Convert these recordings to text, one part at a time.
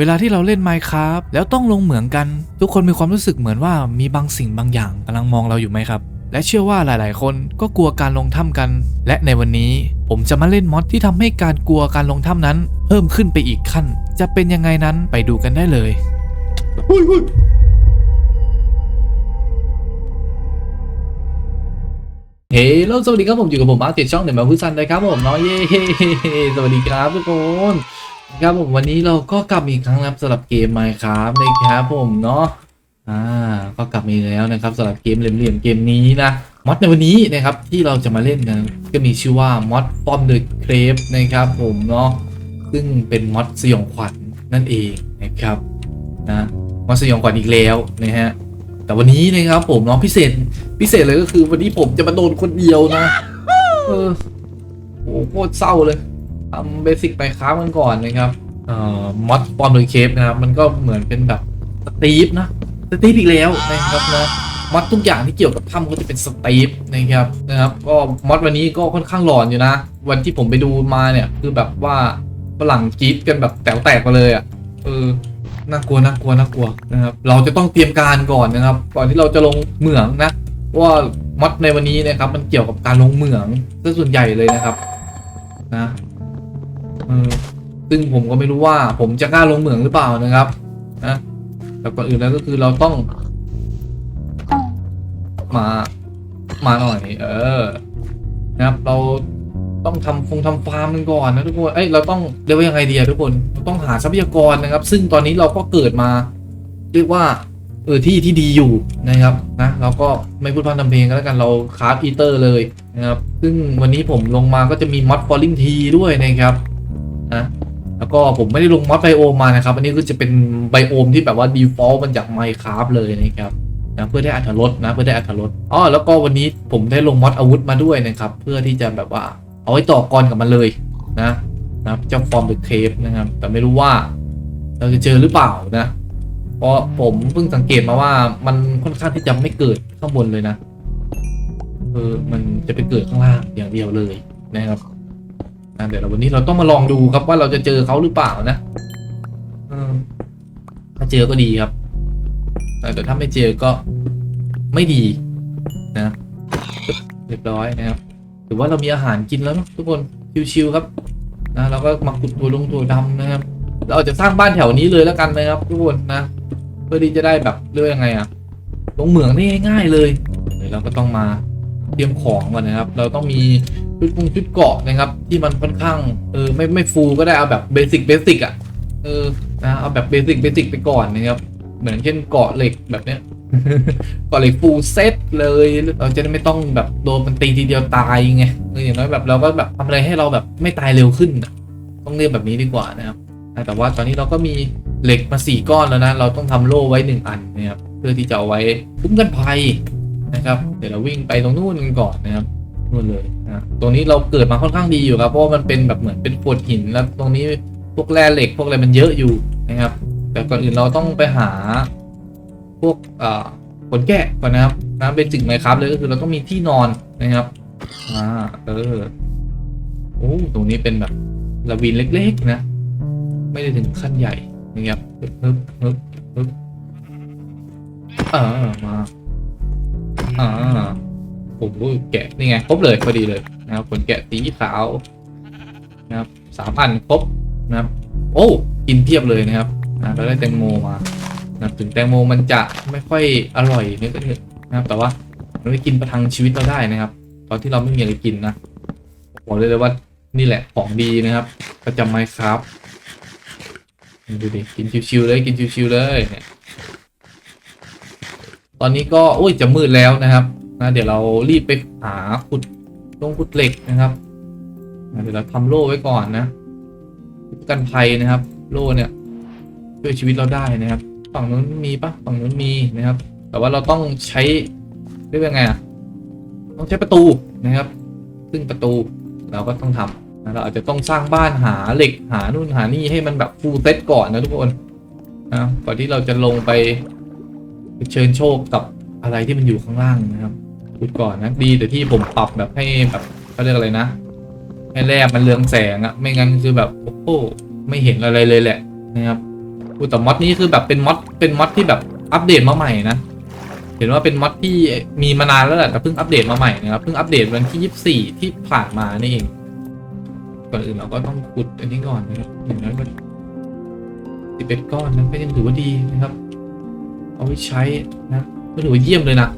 เวลาที่เราเล่น Minecraft แล้วต้องลงเหมืองกัน ทุกคนมีความรู้สึกเหมือนว่ามีบางสิ่งบางอย่างกำลังมองเราอยู่ไหมครับ และเชื่อว่าหลาย ๆ คนก็กลัวการลงถ้ำกัน และในวันนี้ผมจะมาเล่นมอดที่ทำให้การกลัวการลงถ้ำนั้น เพิ่มขึ้นไปอีกขั้น จะเป็นยังไงนั้นไปดูกันได้เลยอุ้ยอุ้ยเฮ้ยแล้วสวัสดีครับผมอยู่กับผมอาร์ติดช่องเดมาพุซันนะครับผมเนาะเย้สวัสดีครับทุกคน ครับผมวันนี้เราก็กลับอีกครั้งนะครับสำหรับเกม Minecraft นะครับผมเนาะอ่าก็กลับมาแล้วนะครับสำหรับเกมเหลี่ยมๆเกมนี้นะมอดในวันนี้นะครับที่เราจะมาเล่นนะก็มีชื่อว่ามอดฟอมเดอะเครฟนะครับ ผมเนาะซึ่งเป็นมอดสยองขวัญนั่นเองนะครับนะมอดสยองขวัญอีกแล้วนะฮะแต่วันนี้นะครับผมเนาะพิเศษพิเศษเลยก็คือวันนี้ผมจะมาโดนคนเดียวนะเออโหโคตรเศร้าเลย ทำเบสิกไปค้ามันก่อนนะครับเอ่อมอดฟอร์มโดยเคฟนะครับ มันก็เหมือนเป็นแบบสตีฟนะสตีฟอีกแล้วนะครับนะมอดทุกอย่างที่เกี่ยวกับถ้ำก็จะเป็นสตีฟนะครับนะครับ ก็มอดวันนี้ก็ค่อนข้างหลอนอยู่นะ วันที่ผมไปดูมาเนี่ยคือแบบว่าฝรั่งกรีดกันแบบแต๋วแตกมาเลยอะเออน่ากลัวน่ากลัวน่ากลัวนะครับเราจะต้องเตรียมการก่อนนะครับ ก่อนที่เราจะลงเหมืองนะว่ามอดในวันนี้นะครับ มันเกี่ยวกับการลงเหมืองซะส่วนใหญ่เลยนะครับ นะ ซึ่งผมก็ไม่รู้ว่าผมจะกล้าลงเหมืองหรือเปล่านะครับนะแต่ก่อนอื่นแล้วก็คือเราต้อง มา มาหน่อยเออ นะครับ เราต้องทำคงทำฟาร์มกันก่อนนะทุกคน เอ้ยเราต้องเรียกว่ายังไงดีอะทุกคนเราต้องหาทรัพยากรนะครับ ซึ่งตอนนี้เราก็เกิดมา เรียกว่า เออที่ที่ดีอยู่นะครับนะเราก็ไม่พูดพร่ำทำเพลงกันแล้วกันเราคราฟอีเตอร์เลยนะครับ ซึ่งวันนี้ผมลงมาก็จะมีมอดฟอลลิงทีด้วยนะครับ นะแล้วก็ผมไม่ได้ลงมอดไบโอมมานะครับ อันนี้ก็จะเป็นไบโอมที่แบบว่า default มันจาก Minecraft เลยนะครับนะเพื่อได้อัตรสนะเพื่อได้อัตรสอ๋อแล้วก็วันนี้ผมได้ลงมอดอาวุธมาด้วยนะครับ เพื่อที่จะแบบว่าเอาไว้ต่อกรกับมันเลยนะนะครับเจ้าฟอร์มเดอะเคฟนะครับ แต่ไม่รู้ว่าเราจะเจอหรือเปล่านะ เพราะผมเพิ่งสังเกตมาว่ามันค่อนข้างที่จะไม่เกิดข้างบนเลยนะเออมันจะไปเกิดข้างล่างอย่างเดียวเลยนะครับ อะเดี๋ยวเราวันนี้เราต้องมาลองดูครับว่าเราจะเจอเขาหรือเปล่านะเออถ้าเจอก็ดีครับ แต่ถ้าไม่เจอก็ไม่ดีนะเรียบร้อยนะครับถือว่าเรามีอาหารกินแล้วเนอะทุกคนชิวๆครับนะเราก็มาขุดตัวลงตัวดำนะครับ เราอาจจะสร้างบ้านแถวนี้เลยแล้วกันนะครับทุกคนนะ เพื่อที่จะได้แบบเรื่องยังไงอะลงเหมืองได้ง่ายๆเลยเดี๋ยวเราก็ต้องมาเตรียมของก่อนนะครับ เราต้องมี ชุดกงชุดเกาะนะครับ ที่มันค่อนข้างเออไม่ไม่ฟูลก็ได้เอาแบบเบสิกเบสิกอะเออนะเอาแบบเบสิกเบสิกไปก่อนนะครับเหมือนเช่นเกาะเหล็กแบบเนี้ยเกาะเหล็กฟูลเซตเลยเราจะได้ไม่ต้องแบบโดนมันตีทีเดียวตายไงเอออย่างน้อยแบบเราก็แบบทำอะไรให้เราแบบไม่ตายเร็วขึ้นต้องเรียกแบบนี้ดีกว่านะครับแต่ว่าตอนนี้เราก็มีเหล็กมาสี่ก้อนแล้วนะเราต้องทำโล่ไว้หนึ่งอันนะครับเพื่อที่จะเอาไว้คุ้มกันภัยนะครับ เดี๋ยวเราวิ่งไปตรงนู้นกันก่อนนะครับนู่นเลย นะตรงนี้เราเกิดมาค่อนข้างดีอยู่ครับเพราะมันเป็นแบบเหมือนเป็นโขดหินแล้วตรงนี้พวกแร่เหล็กพวกอะไรมันเยอะอยู่นะครับ แต่ก่อนอื่นเราต้องไปหาพวกเอ่อขนแกะก่อนนะครับนะเป็นสิ่งไหมครับเลยก็คือเราต้องมีที่นอนนะครับอ่าเออโอ้ตรงนี้เป็นแบบระวินเล็กๆนะ ไม่ได้ถึงขั้นใหญ่นะครับฮึบฮึบฮึบฮึบอ่ามาอ่า โอ้โหแกะนี่ไงครบเลยพอดีเลยนะครับขนแกะสีขาวนะครับสามอันครบนะครับ โอ้กินเพียบเลยนะครับอ่าเราได้แตงโมมานะถึงแตงโมมันจะไม่ค่อยอร่อยนี่ก็เถอะนะครับ แต่ว่ามันไม่กินประทังชีวิตเราได้นะครับ ตอนที่เราไม่มีอะไรกินนะบอกเลยเลยว่านี่แหละของดีนะครับ ประจำไมครับดูดิกินชิวๆเลยกินชิวๆเลยเนี่ยตอนนี้ก็โอ้ยจะมืดแล้วนะครับ นะเดี๋ยวเรารีบไปหาขุดตรงขุดเหล็กนะครับนะเดี๋ยวเราทำโล่ไว้ก่อนนะกันภัยนะครับ โล่เนี่ยช่วยชีวิตเราได้นะครับ ฝั่งนู้นมีปะฝั่งนู้นมีนะครับ แต่ว่าเราต้องใช้เรียกว่าไงอะต้องใช้ประตูนะครับ ซึ่งประตูเราก็ต้องทำนะเราอาจจะต้องสร้างบ้านหาเหล็กหานู่นหานี่ให้มันแบบฟูลเซตก่อนนะทุกคนนะก่อนที่เราจะลงไปเชิญโชคกับอะไรที่มันอยู่ข้างล่างนะครับ พูดก่อนนะดีแต่ที่ผมปรับแบบให้แบบเขาเรียกอะไรนะ ให้แร่มันเรืองแสงอะไม่งั้นคือแบบโอ้โหไม่เห็นอะไรเลยแหละนะครับอุแต่มอดนี้คือแบบเป็นมอดเป็นมอดที่แบบอัปเดตมาใหม่นะเห็นว่าเป็นมอดที่มีมานานแล้วแหละแต่เพิ่งอัปเดตมาใหม่นะครับเพิ่งอัปเดตวันที่ 24 ที่ผ่านมานี่เองก่อนอื่นเราก็ต้องขุดอันนี้ก่อนนะครับอย่างน้อยก็11ก้อนนะก็ยังถือว่าดีนะครับ เอาไว้ใช้นะก็ถือว่าเยี่ยมเลยนะ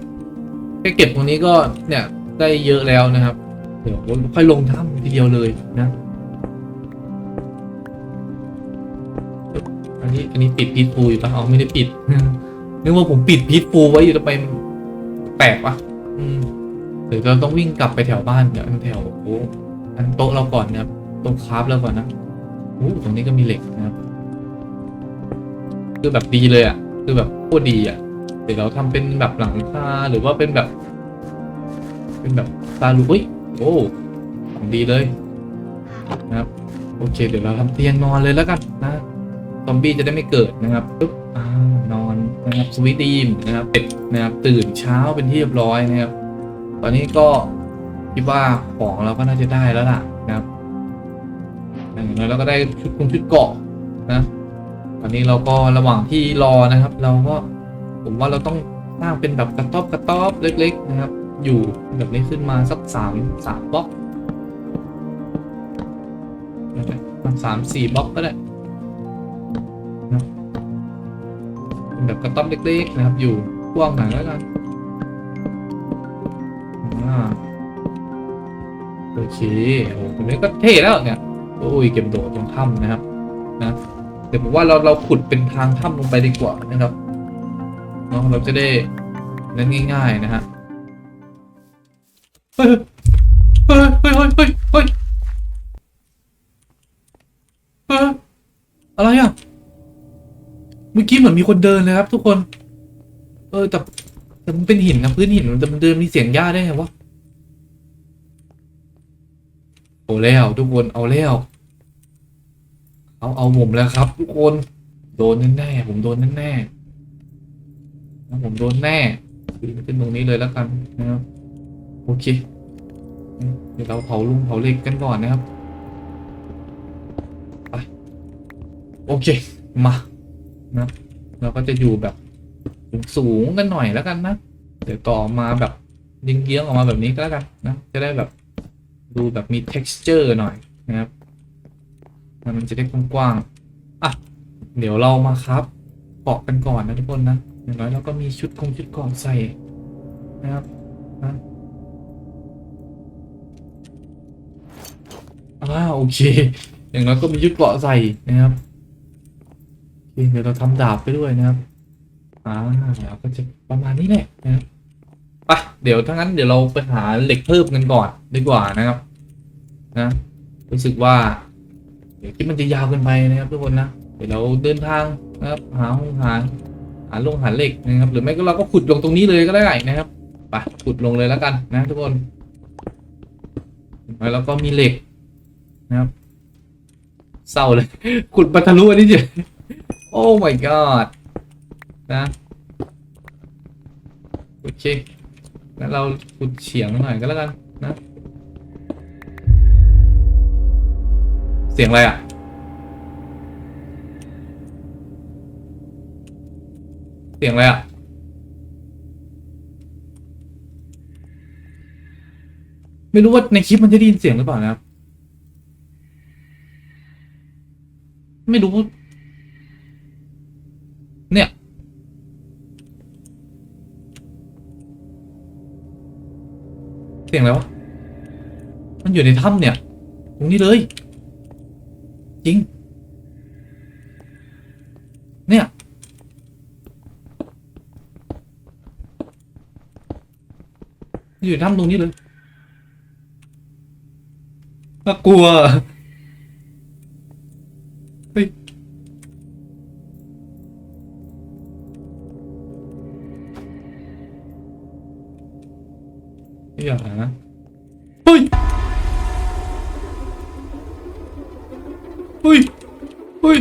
แค่เก็บตรงนี้ก็เนี่ยได้เยอะแล้วนะครับ เดี๋ยวค่อยลงถ้ำทีเดียวเลยนะ อันนี้อันนี้ปิดพีทฟูอยู่ปะอ๋อไม่ได้ปิดนึกว่าผมปิดพีทฟูไว้อยู่ทำไมแปลกวะหรือเราต้องวิ่งกลับไปแถวบ้านเดี๋ยอันแถวโอ้อันโต๊ะเราก่อนนะครับโต๊ะคราฟเราก่อนนะโอ้ตรงนี้ก็มีเหล็กนะครับ คือแบบดีเลยอะ คือแบบโคตรดีอะ เดี๋ยวเราทำเป็นแบบหลังคาหรือว่าเป็นแบบ เป็นแบบตาลุอุ้ยโอ้ของดีเลยนะครับ โอเค เดี๋ยวเราทำเตียงนอนเลยแล้วกันนะซอมบี้จะได้ไม่เกิดนะครับปุ๊บอ่านอนนะครับสวีทดีมนะครับเป็ดนะครับตื่นเช้าเป็นที่เรียบร้อยนะครับ ตอนนี้ก็คิดว่าของเราก็น่าจะได้แล้วล่ะนะครับอย่างน้อยเราก็ได้ชุดคุมชุดเกาะนะตอนนี้เราก็ระหว่างที่รอนะครับ เราก็ ผมว่าเราต้องสร้างเป็นแบบกระต๊อบกระต๊อบเล็ก ๆ นะครับ อยู่แบบนี้ขึ้นมาสักสามสามบล็อกสามสี่บล็อกก็ได้เป็นแบบกระต๊อบเล็ก ๆ นะครับ อยู่กว้างหน่อยแล้วกันอ่าโอเคโอ้ตรงนี้ก็เท่แล้วเนี่ยโอ้ยเก็บโดดตรงถ้ำนะครับนะเดี๋ยวผมว่าเราเราขุดเป็นทางถ้ำลงไปดีกว่านะครับ เนาะเราจะได้นั่นง่ายๆนะฮะเฮ้ยเฮ้ยเฮ้ยเฮ้ยเฮ้ยเฮ้ยอะไรอะเมื่อกี้เหมือนมีคนเดินเลยครับ ทุกคน เออแต่แต่มันเป็นหินนะพื้นหินมันเดินมีเสียงหญ้าได้ไงวะโอ้แล้วทุกคนเอาแล้วเอาเอาผมแล้วครับ ทุกคนโดนแน่ๆผมโดนแน่ๆ ผมโดนแน่ขึ้นตรงนี้เลยแล้วกันนะครับ โอเค เดี๋ยวเราเผาลุงเผาเล็กกันก่อนนะครับไปโอเค มานะเราก็จะอยู่แบบสูงกันหน่อยแล้วกันนะเดี๋ยวต่อมาแบบยิงเกี้ยงๆออกมาแบบนี้ก็แล้วกันนะ จะได้แบบดูแบบมี texture หน่อยนะครับ มันจะได้กว้างๆอะ เดี๋ยวเรามาครับเกาะกันก่อนนะทุกคนนะ อย่างน้อยเราก็มีชุดคงชุดกาะใส่นะครับนะอ่าโอเค อย่างน้อยก็มีชุดเกราะใส่นะครับเดี๋ยวเราทำดาบไปด้วยนะครับอ่าเราก็จะประมาณนี้แหละนะครับไปเดี๋ยวถ้างั้นเดี๋ยวเราไปหาเหล็กเพิ่มกันก่อนดีกว่านะครับ นะรู้สึกว่า เดี๋ยวคลิปมันจะยาวเกินไปนะครับทุกคนนะเดี๋ยวเราเดินทางนะครับ หาห้องหา หาลงหาเหล็กนะครับ หรือไม่ก็เราก็ขุดลงตรงนี้เลยก็ได้นะครับไปขุดลงเลยแล้วกันนะทุกคนแล้วเราก็มีเหล็กนะครับเศร้าเลย ขุดปัทะลุอันนี้เฉยโอ้ my god นะโอเคงั้นเราขุดเฉียงหน่อยก็แล้วกันนะ เสียงอะไรอะ เสียงอะไรอะ ไม่รู้ว่าในคลิปมันจะได้ยินเสียงหรือเปล่านะครับ ไม่รู้ เนี่ย เสียงอะไรวะ มันอยู่ในถ้ำเนี่ย ตรงนี้เลย จริง เนี่ย อยู่ถ้ำตรงนี้เลยน่ากลัวเฮ้ยอย่านะเฮ้ยเฮ้ยเฮ้ย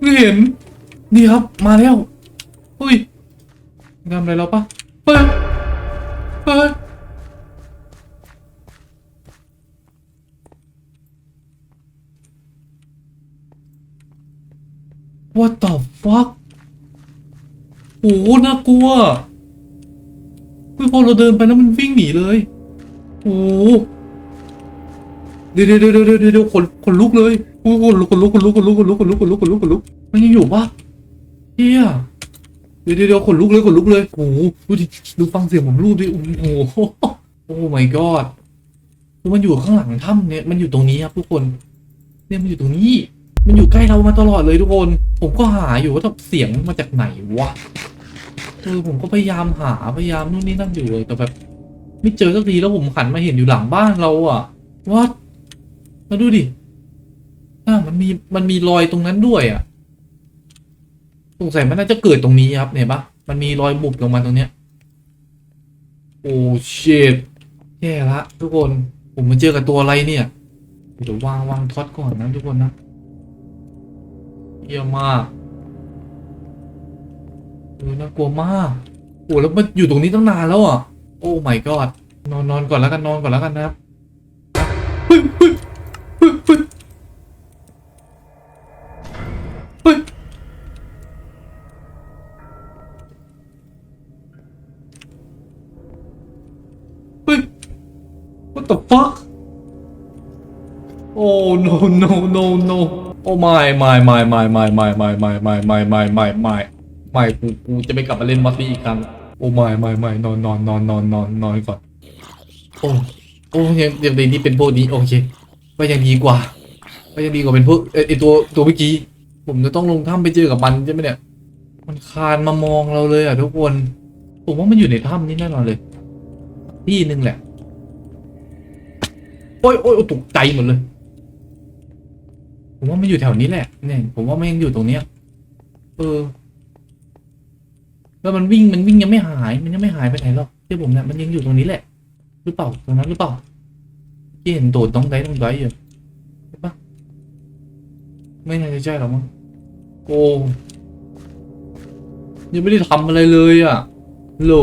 ไม่เห็นนี่ครับมาแล้วเฮ้ยทำอะไรเราปะเฮ้ย เฮ้ย เ What the fuck โอ้โหน่ากลัวเฮ้ยพอเราเดินไปแล้วมันวิ่งหนีเลยโอ้เดี๋ยวเดี๋ยวเดี๋ยวเดี๋ยวเดี๋ยวขนขนลุกเลยโอ้โหขนลุกขนลุกขนลุกขนลุกขนลุกขนลุกขนลุกขนลุกมันยังอยู่ปะเฮียเดี๋ยวเดี๋ยวเดี๋ยวขนลุกเลยขนลุกเลยโอ้ดูดิดูฟังเสียงผมรูดดิโอ้โหโอ้ my god คือมันอยู่ข้างหลังถ้ำเนี่ยมันอยู่ตรงนี้ครับทุกคนเนี่ยมันอยู่ตรงนี้ มันอยู่ใกล้เรามาตลอดเลยทุกคน ผมก็หาอยู่ว่าเสียงมันมาจากไหนวะ เออผมก็พยายามหาพยายามนู่นนี่นั่นอยู่เลยแต่แบบ ไม่เจอสักทีแล้วผมหันมาเห็นอยู่หลังบ้านเราอะวัดมาดูดิอ่ามันมีมันมีรอยตรงนั้นด้วยอะสงสัยมันน่าจะเกิดตรงนี้ครับเนี่ยปะมันมีรอยบุบลงมาตรงเนี้ยโอ้เชิตแย่ละทุกคนผมมาเจอกับตัวอะไรเนี่ยเดี๋ยววางวางท็อตก่อนนะทุกคนนะเยี่ยมมาก เออน่ากลัวมากโอ้แล้วมันอยู่ตรงนี้ตั้งนานแล้วอะ โอ้ my god นอนนอนก่อนแล้วกันนอนก่อนแล้วกันนะครับเฮ้ยเฮ้ยเฮ้ยเฮ้ยเฮ้ยเฮ้ย what the fuck โอ้ no no no no โอ้ไม่ไม่ไม่ไม่ไม่ไม่ ไม่กูกูจะไม่กลับมาเล่นมอสซี่อีกครั้ง โอ้ไม่ไม่ไม่นอนนอนนอนนอนนอนนอนก่อน โอ้โอ้ยังยังดีนี่เป็นพวกนี้โอเคไปยังดีกว่าไปยังดีกว่าเป็นพวกเอไอตัวตัวเมื่อกี้ ผมจะต้องลงถ้ำไปเจอกับมันใช่ไหมเนี่ย มันคานมามองเราเลยอะทุกคน ผมว่ามันอยู่ในถ้ำนี้แน่นอนเลยที่หนึ่งแหละ โอ้ยโอ้ยตกใจหมดเลย ผมว่ามันอยู่แถวนี้แหละ เนี่ย ผมว่ามันยังอยู่ตรงเนี้ย เออ แล้วมันวิ่งมันวิ่งยังไม่หาย มันยังไม่หายไปไหนหรอกเชื่ผมเนี่ยมันยังอยู่ตรงนี้แหละหรือเปล่าตรงนั้นหรือเปล่าที่เห็นโดดต้องได้ต้องได้อยู่ใช่ปะไม่น่าจะใช่หรอกมั้งโอ้ยังไม่ได้ทำอะไรเลยอะหล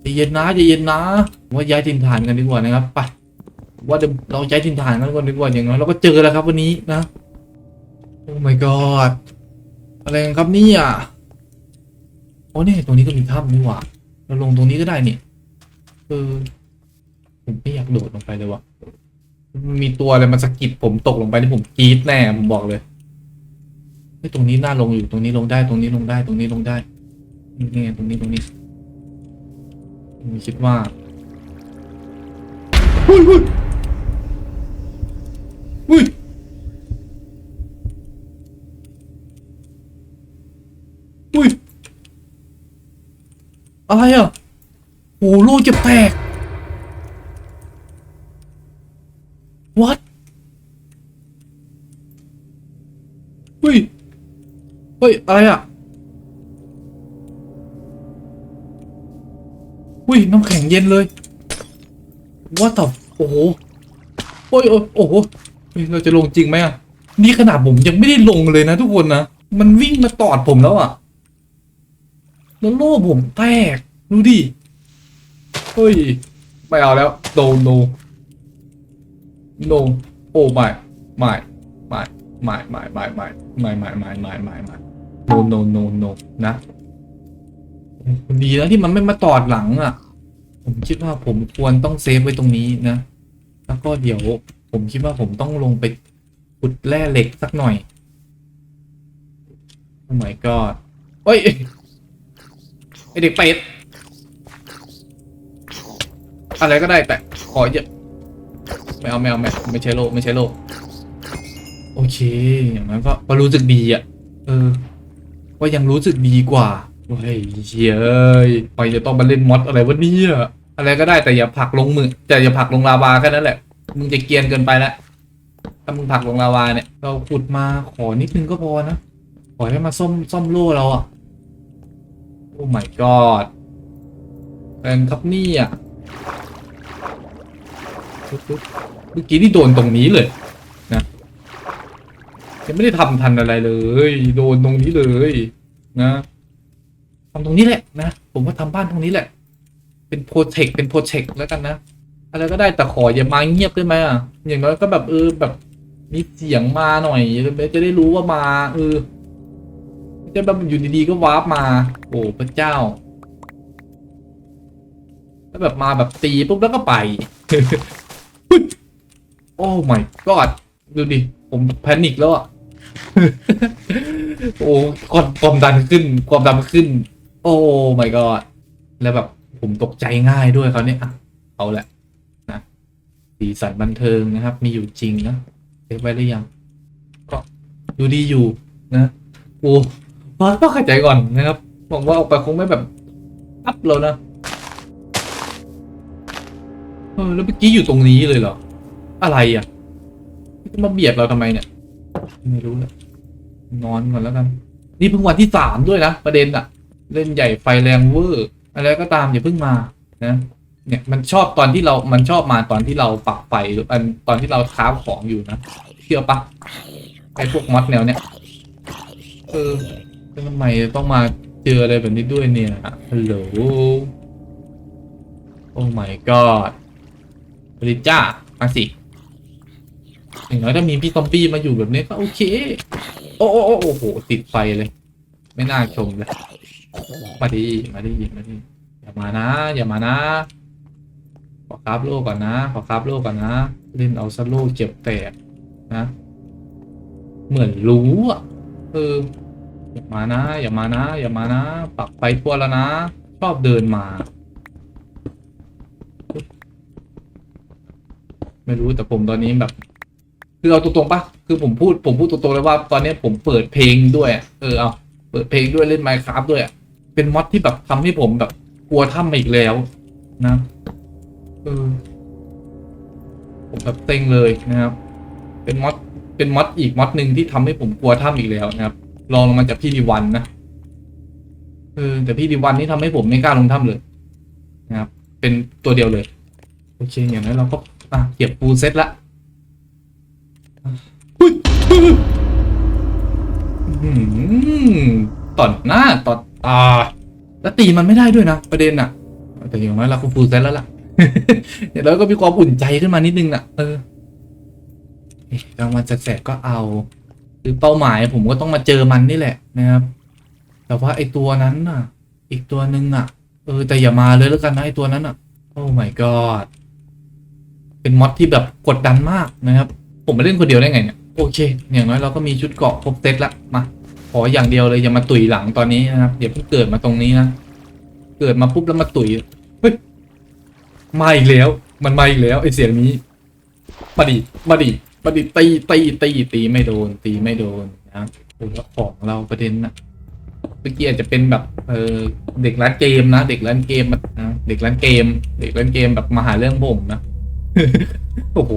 ใจเย็นนะใจเย็นนะว่าย้ายถิ่นฐานกันดีกว่านะครับไปว่าเดี๋ยวเราย้ายถิ่นฐานกันก่อนดีกว่าอย่างน้อยเราก็เจอแล้วครับวันนี้นะโอ้ my god อะไรกันครับเนี่ย โอ้เนี่ยตรงนี้ก็มีถ้ำนี่หว่า เราลงตรงนี้ก็ได้นี่เออผมไม่อยากโดดลงไปเลยว่ะ มีตัวอะไรมาสะกิดผมตกลงไปนี่ผมกรี๊ดแน่ผมบอกเลยไอ้ตรงนี้น่าลงอยู่ตรงนี้ลงได้ตรงนี้ลงได้ตรงนี้ลงได้นี่ไงตรงนี้ตรงนี้ผมคิดว่าอุ้ยอุ้ยอุ้ยอุ้ย อะไรอะโหโลจะแตก what อุ้ย เฮ้ย อะไรอะอุ้ย น้ำแข็งเย็นเลย ว่าแต่โอ้โหโอ้ยโอ้ย โอ้โห เราจะลงจริงไหมอะ นี่ขนาดผมยังไม่ได้ลงเลยนะทุกคนนะ มันวิ่งมาตอดผมแล้วอะ แล้วโล่ผมแตก ดูดิ เฮ้ย ไม่เอาแล้ว no no no โอ้ไม่ไม่ไม่ไม่ไม่ไม่ไม่ไม่ไม่ไม่ไม่ไม่ไม่ no no no no นะดีแล้วที่มันไม่มาตอดหลังอะ ผมคิดว่าผมควรต้องเซฟไว้ตรงนี้นะ แล้วก็เดี๋ยว ผมคิดว่าผมต้องลงไปขุดแร่เหล็กสักหน่อยโอ้ my god เฮ้ย ไอเด็กเป็ดอะไรก็ได้แต่ขออย่าไม่เอาไม่เอาไม่ไม่ใช่โลกไม่ใช่โลกโอเคอย่างนั้นก็ก็รู้สึกดีอะ เออก็ยังรู้สึกดีกว่าเฮ้ยเฮ้ยเอ้ยไปจะต้องมาเล่นมอดอะไรวะเนี่ยอะไรก็ได้แต่อย่าผักลงมือแต่อย่าผักลงลาวาแค่นั้นแหละ มึงจะเกียนเกินไปละถ้ามึงผักลงลาวาเนี่ย เราขุดมาขอนิดนึงก็พอนะ ขอให้มาซ่อมซ่อมโล่เราอะ อ้ my god แรงครับนี่ยปึ๊บปึ๊บเมื่อกี้นี่โดนตรงนี้เลยนะยังไม่ได้ทำทันอะไรเลย โดนตรงนี้เลยนะทำตรงนี้แหละนะ ผมว่าทำบ้านตรงนี้แหละ เป็นโปรเทคเป็นโปรเทคแล้วกันนะอะไรก็ได้แต่ขออย่ามาเงียบได้ไหมอะอย่างน้อยก็แบบเออแบบมีเสียงมาหน่อยจะได้รู้ว่ามาเออ ไม่ใช่แบบอยู่ดีๆก็วาร์ปมา โอ้พระเจ้า แล้วแบบมาแบบตีปุ๊บแล้วก็ไป โอ้ my god ดูดิ ผมแพนิคแล้วอะ โอ้ความความดันขึ้น ความดันขึ้น โอ้ my god แล้วแบบผมตกใจง่ายด้วยเขาเนี่ยเอาแหละนะสีสันบันเทิงนะครับ มีอยู่จริงนะเช็คไว้หรือยัง ก็ดูดีอยู่นะ โอ้ ต้องเข้าใจก่อนนะครับหวังว่าออกไปคงไม่แบบอัพแล้วนะเออแล้วเมื่อกี้อยู่ตรงนี้เลยเหรอ อะไรอะ มาเบียดเราทำไมเนี่ย ไม่รู้เลยนอนก่อนแล้วกัน นี่เพิ่งวันที่สามด้วยนะประเด็นอะ เล่นใหญ่ไฟแรงเวอร์อะไรก็ตามอย่าเพิ่งมานะเนี่ยมันชอบตอนที่เรา มันชอบมาตอนที่เราปักไฟหรืออันตอนที่เราค้าของอยู่นะเชื่อปะไอพวกมอดแนวเนี้ยเออ ทำไมต้องมาเจออะไรแบบนี้ด้วยเนี่ย ฮัลโหล โอ้ my god บริจ้า มาสิอย่างน้อยถ้ามีพี่ซอมบี้มาอยู่แบบนี้ก็โอเค โอ้โอ้โอ้โห ติดไฟเลย ไม่น่าชมเลย มาดีมาดีมาดีอย่ามานะ อย่ามานะ ขอคราบโลกก่อนนะ ขอคราบโลกก่อนนะ เล่นเอาซะโลกเจ็บแตกนะ เหมือนรู้อะ เออ อย่ามานะ อย่ามานะ อย่ามานะ ปักไปทั่วแล้วนะ ชอบเดินมา ไม่รู้แต่ผมตอนนี้แบบ คือเอาตรงๆปะคือผมพูดผมพูดตรงๆเลยว่า ตอนนี้ผมเปิดเพลงด้วย เออเอาเปิดเพลงด้วยเล่นไมค์ครับด้วยเป็นมอดที่แบบทำให้ผมแบบกลัวถ้ำมาอีกแล้วนะเออผมแบบเต็งเลยนะครับ เป็นมอดเป็นมอดอีกมอดหนึ่งที่ทำให้ผมกลัวถ้ำอีกแล้วนะครับ ลองลงมาจากพี่ดีวันนะเออแต่พี่ดีวันนี่ทำให้ผมไม่กล้าลงถ้ำเลยนะครับ เป็นตัวเดียวเลย โอเค อย่างนั้นเราก็อะเก็บปูเซ็ตละอุ๊ยอื้อหือต่อหน้าต่อตาแล้วตีมันไม่ได้ด้วยนะประเด็นอะแต่อย่างน้อยเราก็ฟูลเซ็ตแล้วล่ะเดี๋ยวเราก็มีความอุ่นใจขึ้นมานิดนึงนะเออเอ๊ะกลางวันแสกก็เอา คือเป้าหมายผมก็ต้องมาเจอมันนี่แหละนะครับ แต่ว่าไอตัวนั้นน่ะ อีกตัวหนึ่งอะ เออแต่อย่ามาเลยแล้วกันนะไอตัวนั้นอะ โอ้ my god เป็นมอดที่แบบกดดันมากนะครับ ผมมาเล่นคนเดียวได้ไงเนี่ยโอเค อย่างน้อยเราก็มีชุดเกาะครบเซตละมาขออย่างเดียวเลยอย่ามาตุยหลังตอนนี้นะครับอย่าเพิ่งเกิดมาตรงนี้นะเกิดมาปุ๊บแล้วมาตุยเฮ้ยมาอีกแล้ว มันมาอีกแล้วไอเสียงนี้มาดิมาดิ มาดิตีตีตีตีไม่โดน ตีไม่โดนนะโอ้แล้วของเราประเด็นนะเมื่อกี้อาจจะเป็นแบบเออเด็กร้านเกมนะเด็กร้านเกมนะเด็กร้านเกม เด็กร้านเกมแบบมาหาเรื่องผมนะโอ้โห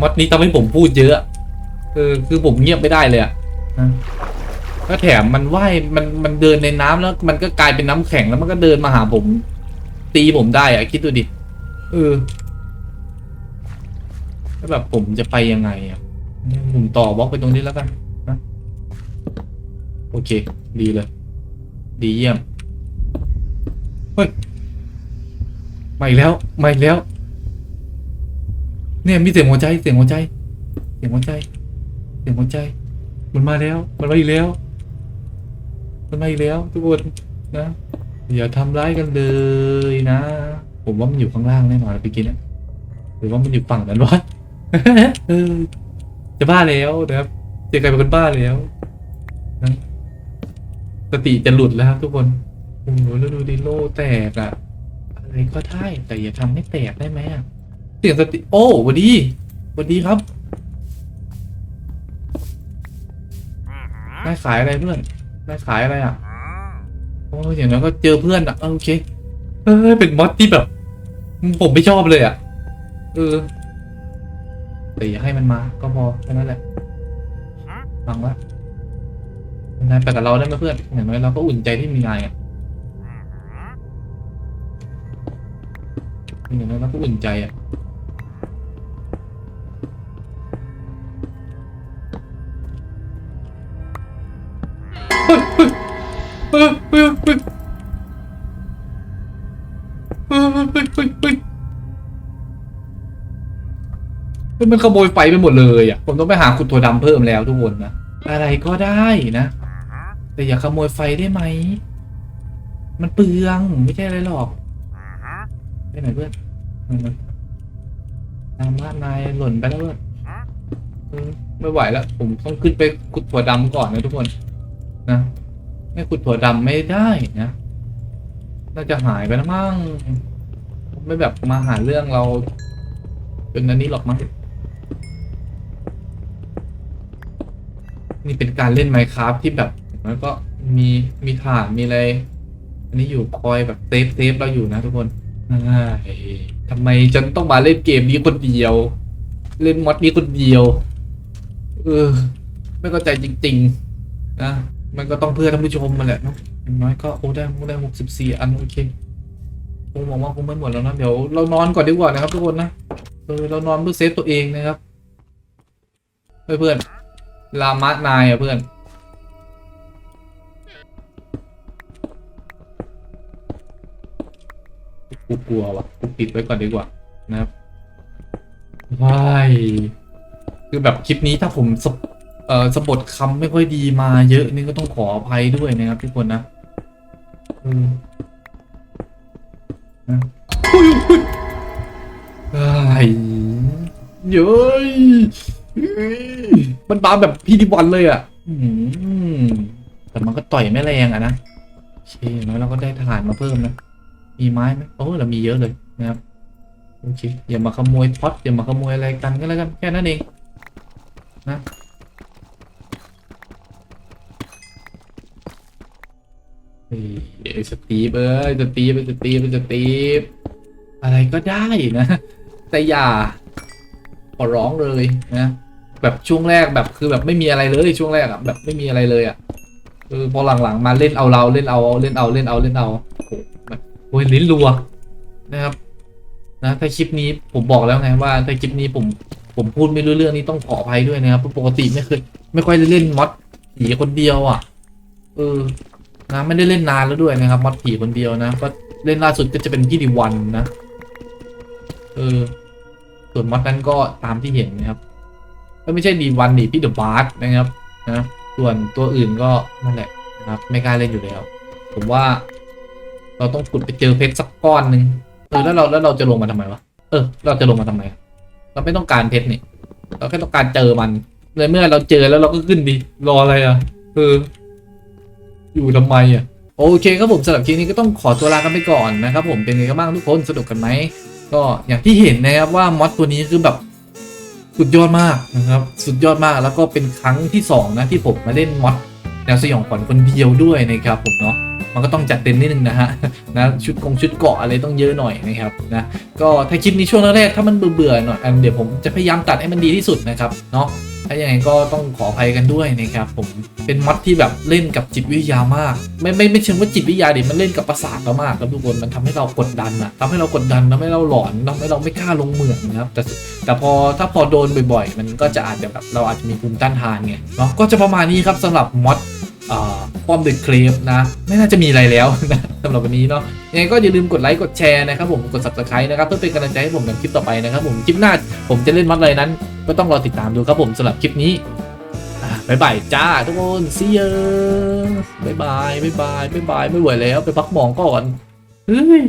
มดนี้ทำให้ผมพูดเยอะเออคือผมเงียบไม่ได้เลยอะนะก็แถมมันว่ายมันมันเดินในน้ำแล้ว มันก็กลายเป็นน้ำแข็งแล้วมันก็เดินมาหาผม ตีผมได้อะคิดดูดิเออ แล้วแบบผมจะไปยังไงอะผมต่อบล็อกไปตรงนี้แล้วกันนะโอเค ดีเลย ดีเยี่ยม เฮ้ยมาอีกแล้วมาอีกแล้ว เนี่ยมีเสียงหัวใจเสียงหัวใจ เสียงหัวใจ เสียงหัวใจ มันมาแล้ว มันมาอีกแล้ว มันมาอีกแล้ว ทุกคนนะอย่าทำร้ายกันเลยนะ ผมว่ามันอยู่ข้างล่างแน่นอนไปกินอะหรือว่ามันอยู่ฝั่งนั้นวะ จะบ้าแล้วนะครับเจอใครเป็นคนบ้าแล้วนะสติจะหลุดแล้วครับทุกคนโอ้โหแล้วดูดิโลแตกอะอะไรก็ได้แต่อย่าทำให้แตกได้ไหมอะเสียงสติ โอ้วัสดีวัสดีครับนายขายอะไรเพื่อนนายขายอะไรอะโอ้ยอย่างนั้นก็เจอเพื่อนอะโอเคเออเป็นมอสที่แบบ ผมไม่ชอบเลยอะเออ แต่อย่าให้มันมา ก็พอแค่นั้นแหละฟังละนายไปกับเราได้ไหมเพื่อนอย่างน้อยเราก็อุ่นใจที่มีนายอะอย่างน้อยเราก็อุ่นใจอะเฮ้ยเฮ้ยเฮ้ ยเฮ้ยเฮ้ยเฮ้ยเฮ้ยเฮ้ยเฮ้ยมันขโมยไฟไปหมดเลยอะ ผมต้องไปหาขุดถั่วดำเพิ่มแล้วทุกคนนะ อะไรก็ได้นะ แต่อย่าขโมยไฟได้ไหม มันเปลืองไม่ใช่อะไรหรอกไปไหนเพื่อนมามามานายหล่นไปแล้วเพื่อนไม่ไหวแล้ว ผมต้องขึ้นไปขุดถั่วดำก่อนนะทุกคน นะ ไม่ขุดถั่วดำไม่ได้นะ น่าจะหายไปแล้วมั้ง ไม่แบบมาหาเรื่องเราเป็นอันนี้หรอกมั้ง นี่เป็นการเล่น Minecraft ที่แบบแล้วก็มีมีฐานมีอะไร อันนี้อยู่คอยแบบเซฟเซฟเราอยู่นะทุกคนอ้ทำไมฉันต้องมาเล่นเกมนี้คนเดียว เล่นมอดนี้คนเดียว เออ ไม่เข้าใจจริง ๆ นะ มันก็ต้องเพื่อท่านผู้ชมมาแหละเนาะอย่างน้อยก็โอ้ได้ได้หกสิบสี่อันโอเคคงบอกว่าคงไม่หมดแล้วนะเดี๋ยวเรานอนก่อนดีกว่านะครับทุกคนนะเออเรานอนเพื่อเซฟตัวเองนะครับเฮ้ยเพื่อน ลามะนายอะเพื่อน กูกลัวว่ะกูปิดไว้ก่อนดีกว่านะครับว้ายคือแบบคลิปนี้ถ้าผมสะเอ่อสะบดคำไม่ค่อยดีมาเยอะนี่ก็ต้องขออภัยด้วยนะครับทุกคนนะอืมนะอุ้ยอุ้ยอ้ายเย้ยเฮ้ย มันบาแบบพี่ดิวันเลยอะแต่มันก็ต่อยไม่แรงอะนะโอเคอย่างน้อยเราก็ได้ทหารมาเพิ่มนะ มีไม้ไหมโอ้เรามีเยอะเลยนะครับโอเคอย่ามาขโมยท็อตอย่ามาขโมยอะไรกันก็แล้วกันแค่นั้นเองนะเฮ้ยสตีฟเอ้ยสตีฟสตีฟสตีฟอะไรก็ได้นะ แต่อย่าขอร้องเลยนะ แบบช่วงแรกแบบคือแบบไม่มีอะไรเลยช่วงแรกอะแบบไม่มีอะไรเลยอะเออพอหลังๆมาเล่นเอาเราเล่นเอาเล่นเอาเล่นเอาเล่นเอาโอ้โหแบบโอ้ยลิ้นรัวนะครับ นะถ้าคลิปนี้ผมบอกแล้วไงว่าถ้าคลิปนี้ผมผมพูดไม่รู้เรื่องนี้ต้องขออภัยด้วยนะครับเพราะปกติไม่เคยไม่ค่อยได้เล่นมอดผีคนเดียวอะเออนะไม่ได้เล่นนานแล้วด้วยนะครับมอดผีคนเดียวนะก็เล่นล่าสุดก็จะเป็นพี่ดิวันนะเออส่วนมอดนั้นก็ตามที่เห็นนะครับ ไม่ใช่ดีวันดิพี่เดอะบาร์สนะครับนะส่วนตัวอื่นก็นั่นแหละนะครับไม่กล้าเล่นอยู่แล้ว ผมว่า เราต้องขุดไปเจอเพชรสักก้อนหนึ่งเออแล้วเราแล้วเราจะลงมาทำไมวะเออ เราจะลงมาทำไมเราไม่ต้องการเพชรนี่เราแค่ต้องการเจอมันเลยเมื่อเราเจอแล้วเราก็ขึ้นดีรออะไรอะเอออยู่ทำไมอะโอเคครับผมสำหรับคลิปนี้ก็ต้องขอตัวลากันไปก่อนนะครับผมเป็นไงกันบ้างทุกคนสนุกกันไหมก็อย่างที่เห็นนะครับว่ามอดตัวนี้คือแบบ สุดยอดมากนะครับ สุดยอดมากแล้วก็เป็นครั้งที่สองนะ ที่ผมมาเล่นมอดแนวสยองขวัญคนเดียวด้วยนะครับผมเนาะมันก็ต้องจัดเต็มนิดนึงนะฮะนะชุดกงชุดเกาะอะไรต้องเยอะหน่อยนะครับนะก็ถ้าคลิปนี้ช่วงแรกถ้ามันเบื่อๆหน่อยอันเดี๋ยวผมจะพยายามตัดให้มันดีที่สุดนะครับเนาะถ้าอย่างไรก็ต้องขออภัยกันด้วยนะครับผม เป็นมัดที่แบบเล่นกับจิตวิทยามาก ไม่ไม่ไม่เชิงว่าจิตวิทยาดิมันเล่นกับประสาทเรามากครับทุกคนมันทำให้เรากดดันอะทำให้เรากดดันทำให้เราหลอนทำให้เราไม่กล้าลงเหมืองนะครับแต่แต่พอถ้าพอโดนบ่อยๆ มันก็จะอาจจะแบบเราอาจจะมีภูมิต้านทานไงเนาะก็จะประมาณนี้ครับสำหรับมอดอ่าป้อมเดอะเคลฟนะ ไม่น่าจะมีอะไรแล้วนะสำหรับวันนี้เนาะยังไงก็อย่าลืมกดไลค์กดแชร์นะครับผมกด subscribe นะครับเพื่อเป็นกำลังใจให้ผมในคลิปต่อไปนะครับผมคลิปหน้าผมจะเล่นมัดอะไรนั้น ก็ต้องรอติดตามดูครับผมสำหรับคลิปนี้ บายบายจ้าทุกคน see you บ๊ายบายบายบายบายบายไม่ไหวแล้วไปพักหมองก่อนเฮ้ย